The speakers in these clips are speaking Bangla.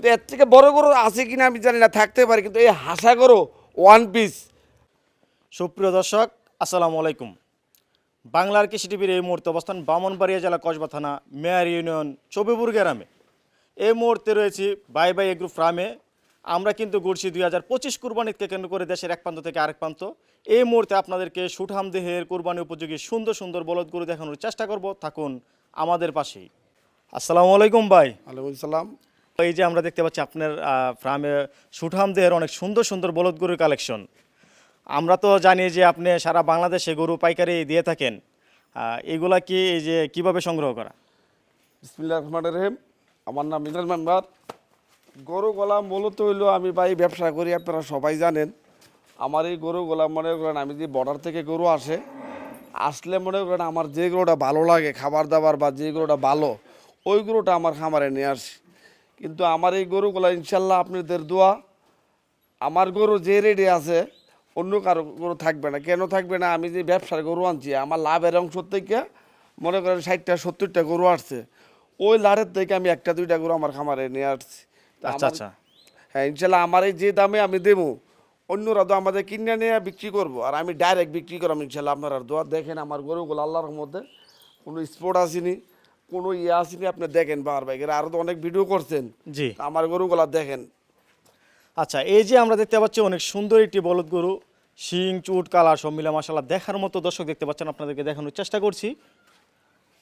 কিন্তু এর থেকে বড় গরু আছে কিনা আমি জানি না থাকতে পারে কিন্তু এই হাসা গরু ওয়ান পিস সুপ্রিয় দর্শক আসসালামু আলাইকুম। বাংলার কৃষি টিভির এই মুহূর্তে অবস্থান বামনবাড়িয়া জেলা কসবা থানা মেয়ার ইউনিয়ন চবিপুর গ্রামে। এই মুহূর্তে রয়েছি বাই বাই এগ্রু ফার্মে। আমরা কিন্তু ঘুরছি দুই হাজার পঁচিশ কুরবানিকে কেন্দ্র করে দেশের এক প্রান্ত থেকে আরেক প্রান্ত। এই মুহূর্তে আপনাদেরকে সুঠাম দেহের কুরবানি উপযোগী সুন্দর সুন্দর বলদ গরু দেখানোর চেষ্টা করব। থাকুন আমাদের পাশেই। আসসালামু আলাইকুম ভাই। ওয়ালাইকুম সালাম। এই যে আমরা দেখতে পাচ্ছি আপনার ফার্মে সুঠাম দেহের অনেক সুন্দর সুন্দর বলদ গরুর কালেকশন। আমরা তো জানি যে আপনি সারা বাংলাদেশে গরু পাইকারি দিয়ে থাকেন। এগুলা কি এই যে কীভাবে সংগ্রহ করা? বিসমিল্লাহ রহমান রহিম। আমার নাম মিজান মেম্বার গরু গোলাম মূলত হইল আমি ভাই ব্যবসা করি, আপনারা সবাই জানেন। আমার এই গরু গোলাম মনে করেন আমি যে বর্ডার থেকে গরু আসে, আসলে মনে করেন আমার যে গরুটা ভালো লাগে, খাবার দাবার বা যে গরুটা ভালো, ওই গরুটা আমার খামারে নিয়ে আসি। কিন্তু আমার এই গরুগুলা ইনশাল্লাহ আপনাদের দোয়া আমার গরু যে রেডি আছে অন্য কারও গরু থাকবে না। কেন থাকবে না? আমি যে ব্যবসার গরু আনছি আমার লাভের অংশ থেকে মনে করেন ষাটটা সত্তরটা গরু আসছে। ওই লাড়ের থেকে আমি একটা দুইটা গরু আমার খামারে নিয়ে আসছি। আচ্ছা আচ্ছা। হ্যাঁ ইনশাল্লাহ আমার এই যে দামে আমি দেবো অন্যরা তো আমাদের কিনে নিয়ে বিক্রি করব। আর আমি ডাইরেক্ট বিক্রি করলাম ইনশাল্লাহ আপনারা দোয়া দেখেন আমার গরুগুলো আল্লাহর মধ্যে কোনো স্পোর্ট আসেনি। কোনো ইয়ে আসেনি আপনি দেখেন বার বাইকের আরও তো অনেক ভিডিও করছেন। জি। আমার গরুগুলা দেখেন। আচ্ছা এই যে আমরা দেখতে পাচ্ছি অনেক সুন্দর একটি বলদ গরু শিং চুট কালার সব মিলা মশালা দেখার মতো দর্শক দেখতে পাচ্ছেন আপনাদেরকে দেখানোর চেষ্টা করছি।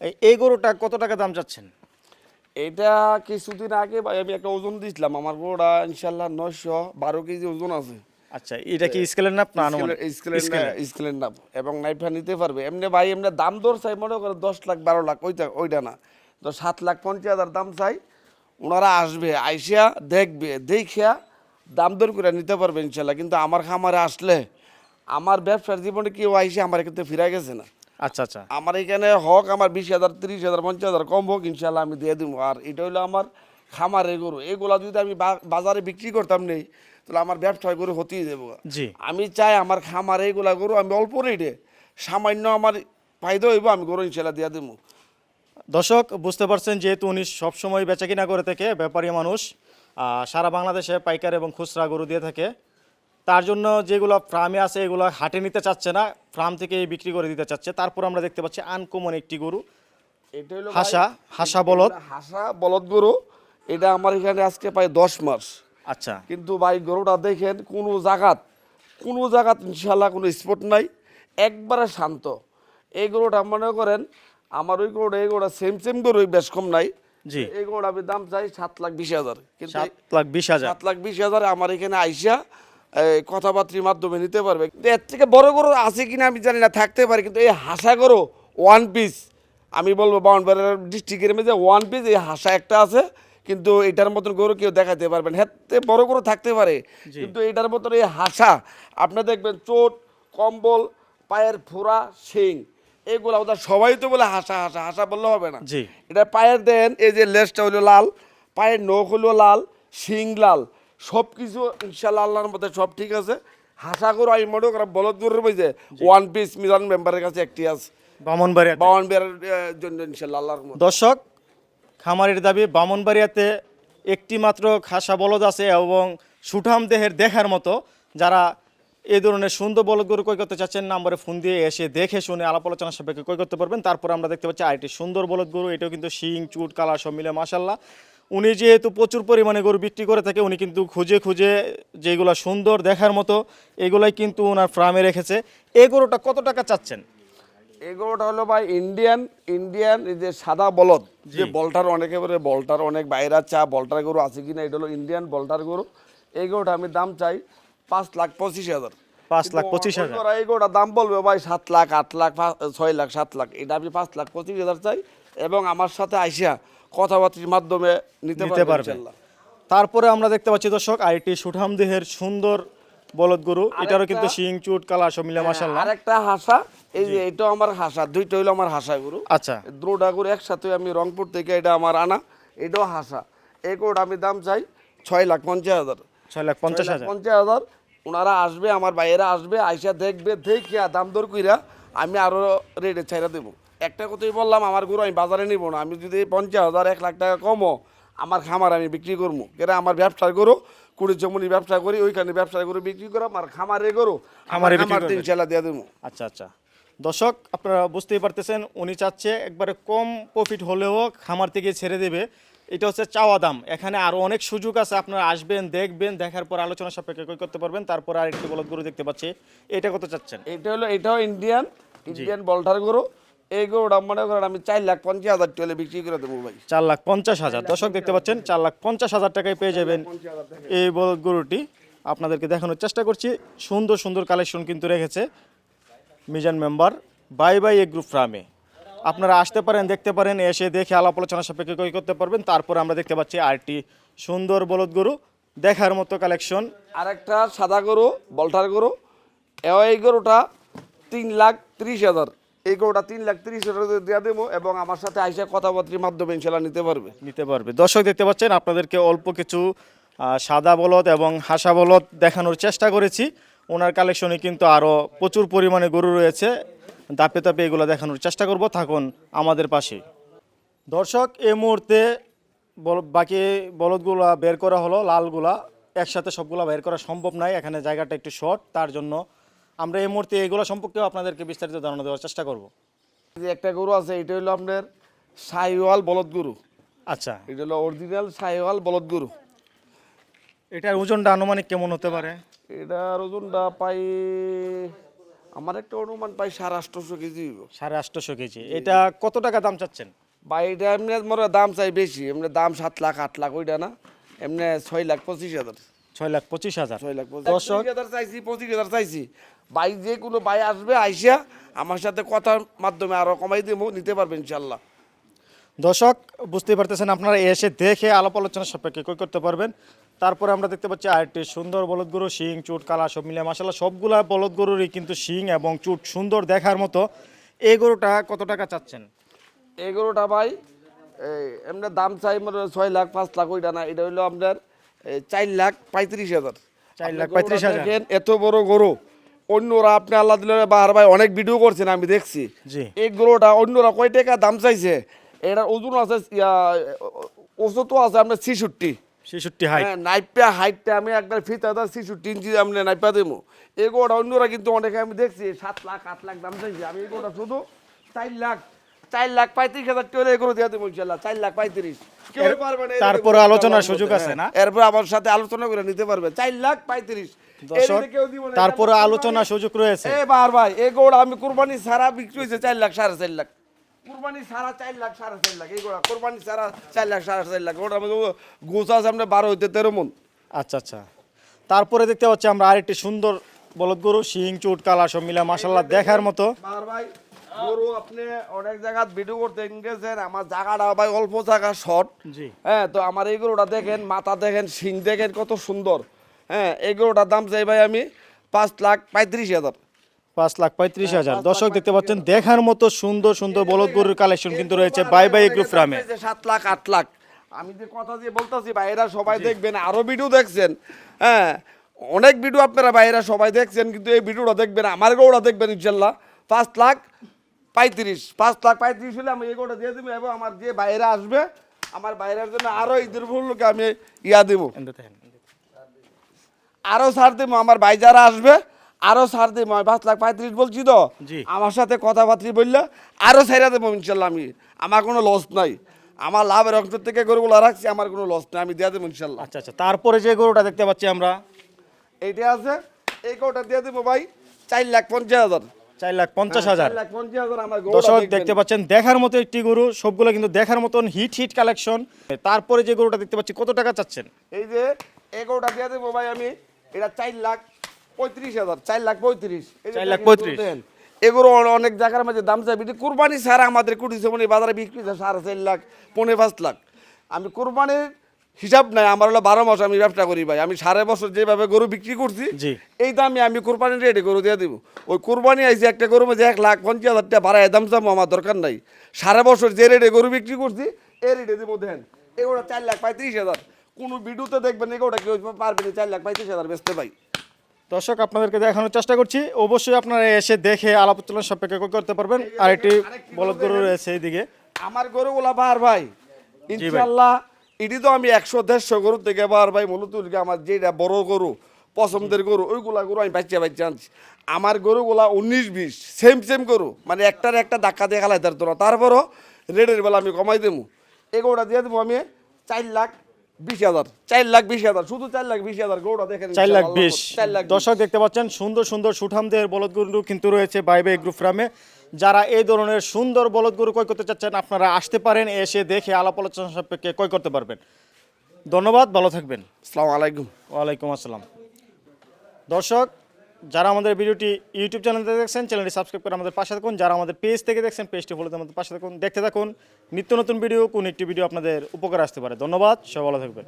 এই- এই গরুটা কত টাকা দাম চাচ্ছেন? এটা কিছুদিন আগে আমি একটা ওজন দিয়েছিলাম আমার গরুটা ইনশাল্লাহ নয়শো বারো কেজি ওজন আছে। আচ্ছা এটা কি স্কেলের নাপ না স্কেলের। স্কেলের এবং নাইফা নিতে পারবে। এমনি ভাই এমনি দাম দর চাই মনে করে দশ লাখ বারো লাখ ওইটা ওইটা না। তো সাত লাখ পঞ্চাশ হাজার দাম চাই। ওনারা আসবে আইসিয়া দেখবে দেখিয়া দাম দর করে নিতে পারবে ইনশাল্লাহ। কিন্তু আমার খামারে আসলে আমার ব্যবসার জীবনে কেউ আইসে আমার কিন্তু ফিরে গেছে না। আচ্ছা আচ্ছা। আমার এখানে হক আমার বিশ হাজার তিরিশ হাজার পঞ্চাশ হাজার কম হোক ইনশাল্লাহ আমি দিয়ে দিব। আর এটা হলো আমার খামারে গরু। এগুলা যদি আমি বাজারে বিক্রি করতাম নেই তাহলে আমার ব্যবসায় গরু হতেই দেবো। জি। আমি চাই আমার খামারে এইগুলা গরু আমি অল্প রেটে সামান্য আমার ফায়দা হইব আমি গরু ইনশাল্লাহ দিয়ে দেবো দর্শক বুঝতে পারছেন যেহেতু উনি সবসময় বেচা কিনা করে থাকে ব্যাপারী মানুষ সারা বাংলাদেশে পাইকার এবং খুচরা গরু দিয়ে থাকে। তার জন্য যেগুলো ফার্মে আছে এগুলো হাটে নিতে চাচ্ছে না ফার্ম থেকে বিক্রি করে দিতে চাচ্ছে। তারপর আমরা দেখতে পাচ্ছি আনকমন একটি গরু। হাসা হাসা বলদ। হাসা বলদ গরু। এটা আমার এখানে আজকে প্রায় দশ মাস। আচ্ছা। কিন্তু ভাই গরুটা দেখেন কোনো জায়গাত কোনো জায়গাত ইনশাল্লাহ কোনো স্পট নাই একবারে শান্ত। এই গরুটা মনে করেন আমার ওই গরুটা এই গরুটা সেম সেম গরু বেশ কম নাই। জি। এই গরুটা আমি দাম চাই সাত লাখ বিশ হাজার। কিন্তু সাত লাখ বিশ হাজার। সাত লাখ বিশ হাজার আমার এখানে আইসা কথাবার্তির মাধ্যমে নিতে পারবে। কিন্তু এর থেকে বড় গরু আছে কিনা আমি জানি না থাকতে পারে কিন্তু এই হাসা গরু ওয়ান পিস আমি বলব বাউনবাড়ির ডিস্ট্রিক্টের মধ্যে ওয়ান পিস এই হাসা একটা আছে। কিন্তু এটার মতন গরু কেউ দেখাতে পারবেন। হ্যাঁ বড় গরু থাকতে পারে কিন্তু এটার মতন এই হাসা আপনি দেখবেন চোট কম্বল পায়ের ফোড়া শিং এগুলো ওদের সবাই তো বলে হাসা হাসা হাসা বললে হবে না। এটা পায়ের দেন এই যে লেজটা হলো লাল পায়ের নখ হলো লাল শিং লাল সব কিছু ইনশাল্লাহ আল্লাহর মধ্যে সব ঠিক আছে। হাসা করে আমি মনে করা বলদ গরুর মধ্যে ওয়ান পিস মিজান মেম্বারের কাছে একটি আছে। বামনবাড়িয়া বাউন বেড়ার জন্য ইনশাল্লাহ আল্লাহর দর্শক খামারের দাবি বামনবাড়িয়াতে একটি মাত্র খাসা বলদ আছে এবং সুঠাম দেহের দেখার মতো। যারা এই ধরনের সুন্দর বলদ গরু ক্রয় করতে চাচ্ছেন, নাম্বারে ফোন দিয়ে এসে দেখে শুনে আলাপ আলোচনা সাপেক্ষে কই করতে পারবেন। তারপর আমরা দেখতে পাচ্ছি আরেকটি সুন্দর বলদ গরু, এটাও কিন্তু শিং, চুট কালার সব মিলে মাসাল্লাহ উনি যেহেতু প্রচুর পরিমাণে গরু বিক্রি করে থাকে, উনি কিন্তু খুঁজে খুঁজে যেগুলো সুন্দর দেখার মতো, এগুলাই কিন্তু ওনার ফার্মে রেখেছে। এই গরুটা কত টাকা চাচ্ছেন? এই গরুটা হলো ভাই ইন্ডিয়ান ইন্ডিয়ান এই যে সাদা বলদ। যে বলটার অনেকে বলে বলটার অনেক বাইরা চা বলটার গরু আছে কিনা এটা হলো ইন্ডিয়ান বলটার গরু। এই গরুটা আমি দাম চাই পাঁচ লাখ পঁচিশ হাজার। পাঁচ লাখ পঁচিশ হাজার। গরুটা দাম বলবে ভাই সাত লাখ আট লাখ ছয় লাখ সাত লাখ। এটা আমি পাঁচ লাখ পঁচিশ হাজার চাই এবং আমার সাথে আইসা কথাবার্তির মাধ্যমে নিতে পারবে তারপরে আমরা দেখতে পাচ্ছি দর্শক আইটি সুঠাম দেহের সুন্দর বলদ গরু এটারও কিন্তু শিং চুট কালা সব মিলে মাসাল্লাহ আরেকটা হাসা এই যে এটাও আমার হাসা দুইটা হইল আমার হাসা গরু। আচ্ছা। দ্রোটা গরু একসাথে আমি রংপুর থেকে এটা আমার আনা এটাও হাসা। এই গরুটা আমি দাম চাই ছয় লাখ পঞ্চাশ হাজার। ছয় লাখ পঞ্চাশ হাজার। পঞ্চাশ হাজার ওনারা আসবে আমার বাইরে আসবে আইসা দেখবে দেখিয়া দাম দর কইরা আমি আরও রেটে ছাইরা দেবো। একটা কথাই বললাম আমার গরু আমি বাজারে নিব না আমি যদি পঞ্চাশ হাজার এক লাখ টাকা কমও আমার খামার আমি বিক্রি করব কেন আমার ব্যবসা করো কুড়ি জমনি ব্যবসা করি ওইখানে ব্যবসা করে বিক্রি করো আমার খামারে করো আমার খামারে। তিন চালা দিয়ে। দেবো। আচ্ছা আচ্ছা। দর্শক আপনারা বুঝতেই পারতেছেন উনি চাচ্ছে একবারে কম প্রফিট হলেও খামার থেকে ছেড়ে দেবে। এটা হচ্ছে চাওয়া দাম। এখানে আরও অনেক সুযোগ আছে আপনারা আসবেন দেখবেন দেখার পর আলোচনা সাপেক্ষে কই করতে পারবেন তারপর আরেকটি বলদ গরু দেখতে পাচ্ছি। এটা কত চাচ্ছেন? এটা হলো এটাও ইন্ডিয়ান ইন্ডিয়ান বলটার গরু। এই গরুটা মনে করেন আমি চার লাখ পঞ্চাশ হাজার টাকা বিক্রি করে দেবো ভাই। চার লাখ পঞ্চাশ হাজার। দর্শক দেখতে পাচ্ছেন চার লাখ পঞ্চাশ হাজার টাকায় পেয়ে যাবেন এই বলদ গরুটি। আপনাদেরকে দেখানোর চেষ্টা করছি সুন্দর সুন্দর কালেকশন কিন্তু রেখেছে মিজান মেম্বার বাই বাই এ গ্রুপ ফার্মে আপনারা আসতে পারেন দেখতে পারেন এসে দেখে আলাপ আলোচনা সাপেক্ষে কই করতে পারবেন। তারপর আমরা দেখতে পাচ্ছি আরটি সুন্দর বলদ গরু দেখার মতো কালেকশন আরেকটা সাদা গরু বলটার গরু। এই গরুটা তিন লাখ ত্রিশ হাজার। এই গরুটা তিন লাখ ত্রিশ হাজার দিয়ে দেবো এবং আমার সাথে আইসা কথাবার্তির মাধ্যমে ইনশাল্লাহ নিতে পারবে। নিতে পারবে। দর্শক দেখতে পাচ্ছেন, আপনাদেরকে অল্প কিছু সাদা বলদ এবং হাসা বলদ দেখানোর চেষ্টা করেছি। ওনার কালেকশনে কিন্তু আরও প্রচুর পরিমাণে গরু রয়েছে। দাপে তাপে এগুলো দেখানোর চেষ্টা করব। থাকুন আমাদের পাশে। দর্শক, এই মুহূর্তে বাকি বলদগুলা বের করা হলো, লালগুলা। একসাথে সবগুলা বের করা সম্ভব নয় এখানে জায়গাটা একটু শর্ট তার জন্য আমরা এই মুহূর্তে এগুলো সম্পর্কেও আপনাদেরকে বিস্তারিত ধারণা দেওয়ার চেষ্টা করব। যে একটা গরু আছে এটা হলো আপনার সাইওয়াল বলদ গরু। আচ্ছা। এটা হলো অরিজিনাল সাইওয়াল বলদ গরু। এটার ওজনটা আনুমানিক কেমন হতে পারে? এটার ওজনটা পাই আমার একটা অনুমান পাই সাড়ে আটশোশো কেজি সাড়ে আটশোশো কেজি। এটা কত টাকা দাম চাচ্ছেন? বা এটা এমনি মনে দাম চাই বেশি এমনি দাম সাত লাখ আট লাখ ওইটা না। এমনি ছয় লাখ পঁচিশ হাজার। ছয় লাখ পঁচিশ হাজার। ছয় লাখ দর্শক হাজার চাইছি পঁচিশ হাজার চাইছি। বাই যে কোনো বাই আসবে আইসা আমার সাথে কথার মাধ্যমে আরও কমাই দেবো নিতে পারবেন ইনশাল্লাহ দর্শক বুঝতেই পারতেছেন আপনারা এসে দেখে আলাপ আলোচনা সাপেক্ষে কই করতে পারবেন। তারপরে আমরা দেখতে পাচ্ছি আরেকটি সুন্দর বলদ গরু শিং চুট কালা সব মিলে মাসাল্লাহ সবগুলা বলদ গরুরই কিন্তু শিং এবং চুট সুন্দর দেখার মতো। এই গরুটা কত টাকা চাচ্ছেন? এই গরুটা ভাই এই এমনি দাম চাই মানে ছয় লাখ পাঁচ লাখ ওইটা না এটা হইল আপনার চার লাখ পঁয়ত্রিশ হাজার। চার লাখ পঁয়ত্রিশ হাজার। এত বড় গরু অন্যরা আপনি আল্লাহ বাহার ভাই অনেক ভিডিও করছেন আমি দেখছি। এই গরুটা অন্যরা কয় টাকা দাম চাইছে? এটার ওজন আছে ওজন তো আছে আপনার ছিষট্টি। ছেষট্টি হাইট হ্যাঁ নাইপা হাইটটা আমি একবার ফিতা দা ছিষট্টি ইঞ্চি আমি নাইপা দেবো অন্যরা কিন্তু অনেকে আমি দেখছি সাত লাখ আট লাখ দাম চাইছি। আমি এই গোটা শুধু চার লাখ চার লাখ পঁয়ত্রিশ হাজার টাকা এগুলো দিয়ে দেবো ইনশাল্লাহ চার লাখ পঁয়ত্রিশ। কেউ পারবে না, তারপরে আলোচনার সুযোগ আছে না? হ্যাঁ। এরপর আমার সাথে আলোচনা করে নিতে পারবে। চার লাখ পঁয়ত্রিশ। তারপরে সুযোগ রয়েছে। এ বার ভাই গোড়া আমি কুরবানি সারা বিক্রি হয়েছে চার লাখ সাড়ে চার লাখ। কুরবানি সারা চার লাখ সাড়ে চার লাখ এই গোড়া। কুরবানি সারা চার লাখ সাড়ে চার লাখ। ওটা আমি গোছা সামনে বারো হইতে তেরো মন। আচ্ছা আচ্ছা। তারপরে দেখতে পাচ্ছি আমরা আরেকটি সুন্দর বলদ গরু শিং চুট কালা সব মিলে মাসাল্লাহ দেখার মতো। ভাই গরু আপনি অনেক জায়গা ভিডিও করতে গেছেন আমার জায়গাটা ভাই অল্প জায়গা শর্ট জি। হ্যাঁ তো আমার এই গরুটা দেখেন মাথা দেখেন শিং দেখেন কত সুন্দর। হ্যাঁ এই গরুটার দাম চাই ভাই আমি পাঁচ লাখ পঁয়ত্রিশ হাজার। পাঁচ লাখ পঁয়ত্রিশ হাজার। দর্শক দেখতে পাচ্ছেন দেখার মতো সুন্দর সুন্দর বলদ গরুর কালেকশন কিন্তু রয়েছে বাই বাই গ্রুপ ফ্রামে সাত লাখ আট লাখ। আমি যে কথা দিয়ে বলতেছি ভাইরা সবাই দেখবেন আরও ভিডিও দেখছেন। হ্যাঁ অনেক ভিডিও আপনারা ভাইরা সবাই দেখছেন কিন্তু এই ভিডিওটা দেখবেন আমার গৌড়া দেখবেন ইনশাল্লাহ। পাঁচ লাখ পঁয়ত্রিশ পাঁচ লাখ পঁয়ত্রিশ হলে আমি এই গৌড়া দিয়ে দেবো এবং আমার যে বাইরে আসবে আমার বাইরের জন্য আরও ঈদের ফুলকে আমি ইয়া দেবো। আরও ছাড় দেবো আমার ভাই যারা আসবে আরও ছাড় দেবো। আমি পাঁচ লাখ পঁয়ত্রিশ বলছি তো। আমার সাথে কথাবার্তা বললে আরও ছাইরা দেবো ইনশাল্লাহ আমি। আমার কোনো লস নাই। আমার লাভের অংশ থেকে গরুগুলো রাখছি আমার কোনো লস নাই। আমি দিয়ে দেবো ইনশাল্লাহ। আচ্ছা আচ্ছা তারপরে যে গরুটা দেখতে পাচ্ছি আমরা। এইটা আছে। এই গরুটা দিয়ে দেবো ভাই চার লাখ পঞ্চাশ হাজার। চার লাখ পঞ্চাশ হাজার। দর্শক দেখতে পাচ্ছেন দেখার মতো একটি গরু সবগুলো কিন্তু দেখার মতন হিট হিট কালেকশন তারপরে যে গরুটা দেখতে পাচ্ছি কত টাকা চাচ্ছেন? এই যে এই গরুটা দিয়ে দেবো ভাই আমি এটা চার লাখ পঁয়ত্রিশ হাজার চার লাখ পঁয়ত্রিশ। চার লাখ পঁয়ত্রিশ। এগুলো অনেক জায়গার মাঝে দাম চাই। বিক্রি কুরবানি ছাড়া আমাদের কুটি বাজারে বিক্রি হয় সাড়ে চার লাখ পনেরো পাঁচ লাখ। আমি কুরবানির হিসাব নাই আমার হলো বারো মাস আমি ব্যবসা করি ভাই। আমি সাড়ে বছর যেভাবে গরু বিক্রি করছি। এই দামে আমি কোরবানির রেটে গরু দিয়ে দিব। ওই কোরবানি আইসি একটা গরু মধ্যে এক লাখ পঞ্চাশ হাজার টাকা বাড়ায় দাম চামো আমার দরকার নাই। সাড়ে বছর যে রেটে গরু বিক্রি করছি এই রেটে দিব দেন। এগুলো চার লাখ পঁয়ত্রিশ হাজার। কোনো ভিডিওতে দেখবেন এগুলো কেউ পারবে না চার লাখ পঁয়ত্রিশ হাজার বেচতে ভাই। দর্শক আপনাদেরকে দেখানোর চেষ্টা করছি। অবশ্যই আপনারা এসে দেখে আলাপ আলোচনা সাপেক্ষে করতে পারবেন। আর একটি বলদ গরু রয়েছে এইদিকে। আমার গরুগুলা পার ভাই। ইনশাল্লাহ এটি তো আমি একশো দেড়শো গরু থেকে বার ভাই মূলত আমার যেটা বড় গরু পছন্দের গরু ওইগুলা গরু আমি বাচ্চা বাচ্চা আনছি। আমার গরুগুলা উনিশ বিশ সেম সেম গরু মানে একটার একটা ধাক্কা দিয়ে খালাই তার তোরা তারপরও রেডের বেলা আমি কমাই দেবো। এই গরুটা দিয়ে দেবো আমি চার লাখ বিশ হাজার চার লাখ বিশ হাজার শুধু চার লাখ বিশ হাজার গরুটা দেখেন চার লাখ বিশ। চার লাখ বিশ। দর্শক দেখতে পাচ্ছেন সুন্দর সুন্দর সুঠামদের বলদ গরু কিন্তু রয়েছে বাইবে গ্রুপ ফার্মে। যারা এই ধরনের সুন্দর বলদ গরু ক্রয় করতে চাচ্ছেন আপনারা আসতে পারেন এসে দেখে আলাপ আলোচনা সাপেক্ষে ক্রয় করতে পারবেন। ধন্যবাদ ভালো থাকবেন। আসসালামু আলাইকুম। ওয়ালাইকুম আসসালাম। দর্শক যারা আমাদের ভিডিওটি ইউটিউব চ্যানেল দেখছেন চ্যানেলটি সাবস্ক্রাইব করে আমাদের পাশে থাকুন। যারা আমাদের পেজ থেকে দেখছেন পেজটি ফলো আমাদের পাশে থাকুন। দেখতে থাকুন। নিত্য নতুন ভিডিও কোন একটি ভিডিও আপনাদের উপকার আসতে পারে। ধন্যবাদ সব ভালো থাকবেন।